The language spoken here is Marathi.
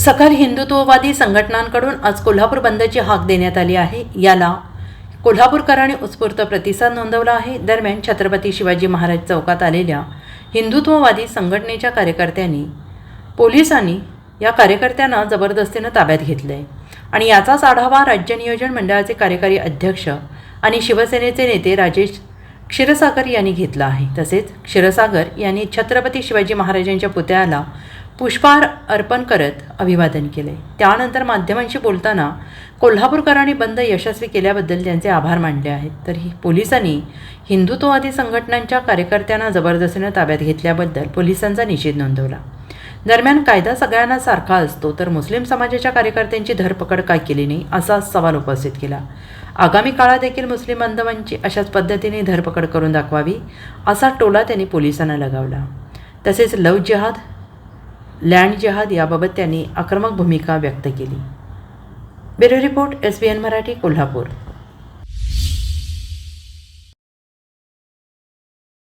सकल हिंदुत्ववादी संघटनांकडून आज कोल्हापूर बंदची हाक देण्यात आली आहे. याला कोल्हापूरकरांनी उत्स्फूर्त प्रतिसाद नोंदवला आहे. दरम्यान छत्रपती शिवाजी महाराज चौकात आलेल्या हिंदुत्ववादी संघटनेच्या कार्यकर्त्यांनी पोलिसांनी या कार्यकर्त्यांना जबरदस्तीनं ताब्यात घेतलं आहे आणि याचाच आढावा राज्य नियोजन मंडळाचे कार्यकारी अध्यक्ष आणि शिवसेनेचे नेते राजेश क्षीरसागर यांनी घेतला आहे. तसेच क्षीरसागर यांनी छत्रपती शिवाजी महाराजांच्या पुतळ्याला पुष्पहार अर्पण करत अभिवादन केले. त्यानंतर माध्यमांशी बोलताना कोल्हापूरकरांनी बंद यशस्वी केल्याबद्दल त्यांचे आभार मानले आहेत. तर ही पोलिसांनी हिंदुत्ववादी संघटनांच्या कार्यकर्त्यांना जबरदस्तीनं ताब्यात घेतल्याबद्दल पोलिसांचा निषेध नोंदवला. दरम्यान कायदा सगळ्यांना सारखा असतो तर मुस्लिम समाजाच्या कार्यकर्त्यांची धरपकड काय केली नाही असा सवाल उपस्थित केला. आगामी काळात देखील मुस्लिम बांधवांची अशाच पद्धतीने धरपकड करून दाखवावी असा टोला त्यांनी पोलिसांना लगावला. तसेच लव जिहाद लँड जहाद याबाबत त्यांनी आक्रमक भूमिका व्यक्त केली. Bureau report S B N Marathi Kolhapur.